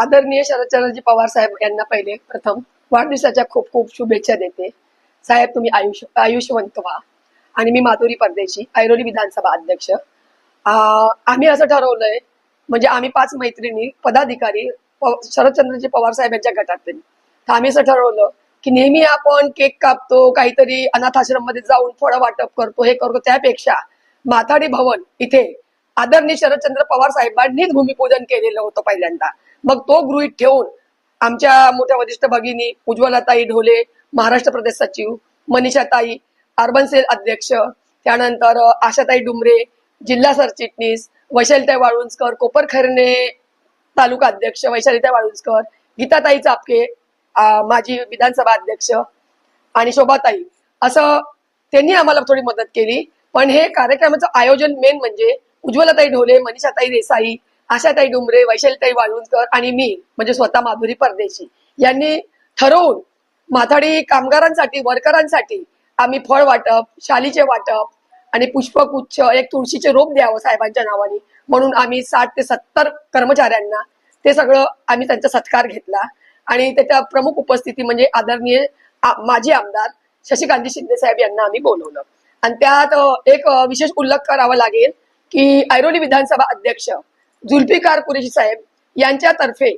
आदरणीय शरदचंद्रजी पवार साहेब यांना पहिले प्रथम वाढदिवसाच्या खूप खूप शुभेच्छा देते. साहेब तुम्ही आयुष्य आयुष्यवंत व्हा. आणि मी माधुरी परदेशी ऐरोली विधानसभा अध्यक्ष. आम्ही असं ठरवलंय म्हणजे आम्ही पाच मैत्रिणी पदाधिकारी शरदचंद्रजी पवार साहेब यांच्या गटातील. तर आम्ही असं ठरवलं की नेहमी आपण केक कापतो काहीतरी अनाथमध्ये जाऊन फळं वाटप करतो हे करतो. त्यापेक्षा माथाडी भवन इथे आदरणीय शरदचंद्र पवार साहेबांनीच भूमिपूजन केलेलं होतं पहिल्यांदा. मग तो गृहीत ठेवून आमच्या मोठ्या वरिष्ठ भगिनी उज्ज्वलाताई ढोले महाराष्ट्र प्रदेश सचिव मनीषाताई अर्बन सेल अध्यक्ष त्यानंतर आशाताई डुमरे जिल्हा सरचिटणीस वैशालीताई वाळुंजकर कोपरखैरणे तालुका अध्यक्ष वैशालीताई वाळुंजकर गीताताई चापके माजी विधानसभा अध्यक्ष आणि शोभाताई. असं त्यांनी आम्हाला थोडी मदत केली. पण हे कार्यक्रमाचं आयोजन मेन म्हणजे उज्ज्वलाताई ढोले मनीषाताई देसाई आशाताई डुमरे वैशालीताई वाळुंजकर आणि मी म्हणजे स्वतः माधुरी परदेशी यांनी ठरवून माथाडी कामगारांसाठी वर्करांसाठी आम्ही फळ वाटप शालीचे वाटप आणि पुष्पगुच्छ एक तुळशीचे रोप द्यावं साहेबांच्या नावाने. म्हणून आम्ही साठ ते सत्तर कर्मचाऱ्यांना ते सगळं आम्ही त्यांचा सत्कार घेतला. आणि त्याच्या प्रमुख उपस्थिती म्हणजे आदरणीय माजी आमदार शशिकांत शिंदे साहेब यांना आम्ही बोलवलं. आणि त्यात एक विशेष उल्लेख करावा लागेल की ऐरोली विधानसभा अध्यक्ष जुल्फिकार कुरेशी साहेब यांच्यातर्फे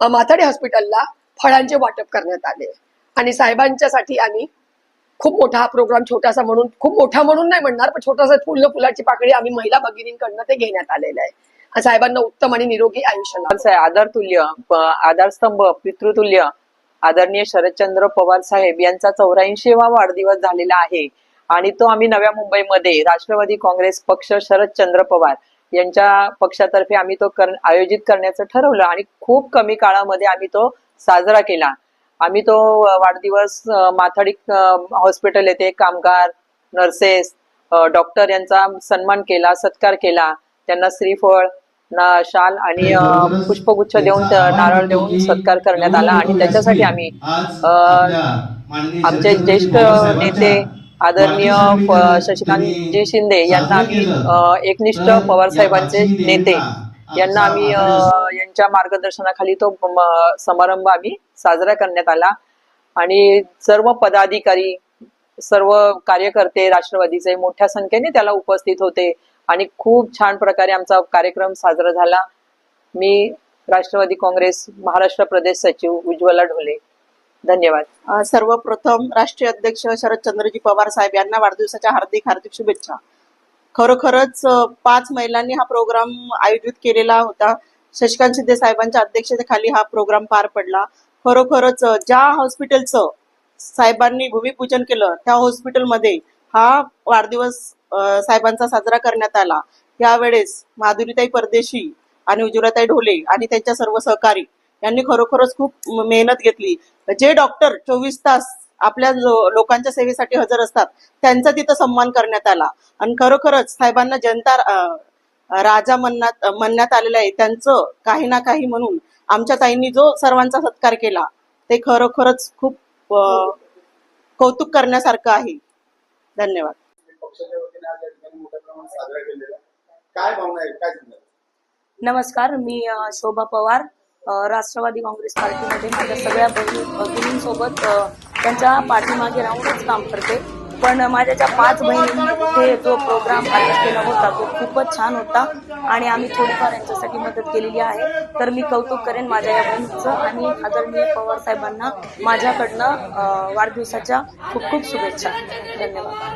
माथाडी हॉस्पिटलला फळांचे वाटप करण्यात आले. आणि साहेबांच्यासाठी आम्ही खूप मोठा हा प्रोग्राम छोटासा म्हणून खूप मोठा म्हणून नाही म्हणणार पण छोटासा फुल फुलाची पाकळी आम्ही महिला भगिनींकडनं ते घेण्यात आलेलं आहे. साहेबांना उत्तम आणि निरोगी आयुष्य लाभो. आमचं आधारतुल्य आधारस्तंभ पितृतुल्य आदरणीय शरदचंद्र पवार साहेब यांचा चौऱ्याऐंशीवा वाढदिवस झालेला आहे. आणि तो आम्ही नव्या मुंबईमध्ये राष्ट्रवादी काँग्रेस पक्ष शरदचंद्र पवार यांच्या पक्षातर्फे आम्ही तो कर, आयोजित करण्याचं ठरवलं आणि खूप कमी काळामध्ये आम्ही तो साजरा केला. आम्ही तो वाढदिवस माथाडी हॉस्पिटल येथे कामगार नर्सेस डॉक्टर यांचा सन्मान केला सत्कार केला. त्यांना श्रीफळ ना- शाल आणि पुष्पगुच्छ देऊन नारळ देऊन सत्कार करण्यात आला आणि त्याच्यासाठी आम्ही आमचे ज्येष्ठ नेते आदरणीय प- शशिकांतजी शिंदे यांना आम्ही एकनिष्ठ पवार साहेबांचे नेते यांना आम्ही यांच्या मार्गदर्शनाखाली तो समारंभ आम्ही साजरा करण्यात आला. आणि सर्व पदाधिकारी सर्व कार्यकर्ते राष्ट्रवादीचे मोठ्या संख्येने त्याला उपस्थित होते. आणि खूप छान प्रकारे आमचा कार्यक्रम साजरा झाला. मी राष्ट्रवादी काँग्रेस महाराष्ट्र प्रदेश सचिव उज्ज्वला ढोले. धन्यवाद. सर्वप्रथम राष्ट्रीय अध्यक्ष शरदचंद्रजी पवार साहेब यांना वाढदिवसाच्या हार्दिक हार्दिक शुभेच्छा. खरोखरच पाच महिलांनी हा प्रोग्राम आयोजित केलेला होता. शशिकांत शिंदे साहेबांच्या अध्यक्षतेखाली हा प्रोग्राम पार पडला. खरोखरच ज्या हॉस्पिटलचं साहेबांनी भूमिपूजन केलं त्या हॉस्पिटलमध्ये हा वाढदिवस साहेबांचा साजरा करण्यात आला. यावेळेस माधुरीताई परदेशी आणि उज्ज्वलाताई ढोले आणि त्यांच्या सर्व सहकारी यांनी खरोखरच खूप मेहनत घेतली. जे डॉक्टर चोवीस तास आपल्या लोकांच्या सेवेसाठी हजर असतात त्यांचा तिथं सन्मान करण्यात आला. आणि खरोखरच साहेबांना जनता राजा म्हणण्यात म्हणण्यात आलेलं आहे. त्यांचं काही ना काही म्हणून आमच्या ताईंनी जो सर्वांचा सत्कार केला ते खरोखरच खूप कौतुक करण्यासारखं आहे. धन्यवाद. पक्षाच्या वतीने आज या ठिकाणी मोठ्या प्रमाणात साजरा केलेला आहे. काय भावना आहे काय सांगाल? नमस्कार मी शोभा पवार. राष्ट्रवादी काँग्रेस पार्टीमध्ये माझ्या सगळ्या बहिणी भगिनींसोबत त्यांच्या पाठीमागे राहूनच काम करते. पण माझ्या ज्या पाच बहिणींनी जो प्रोग्राम आयोजित केला होता तो खूपच छान होता आणि आम्ही थोडीफार यांच्यासाठी मदत केलेली आहे. तर मी कौतुक करेन माझ्या या बहिणीचं आणि आदरणीय पवार साहेबांना माझ्याकडनं वाढदिवसाच्या खूप खूप शुभेच्छा. धन्यवाद.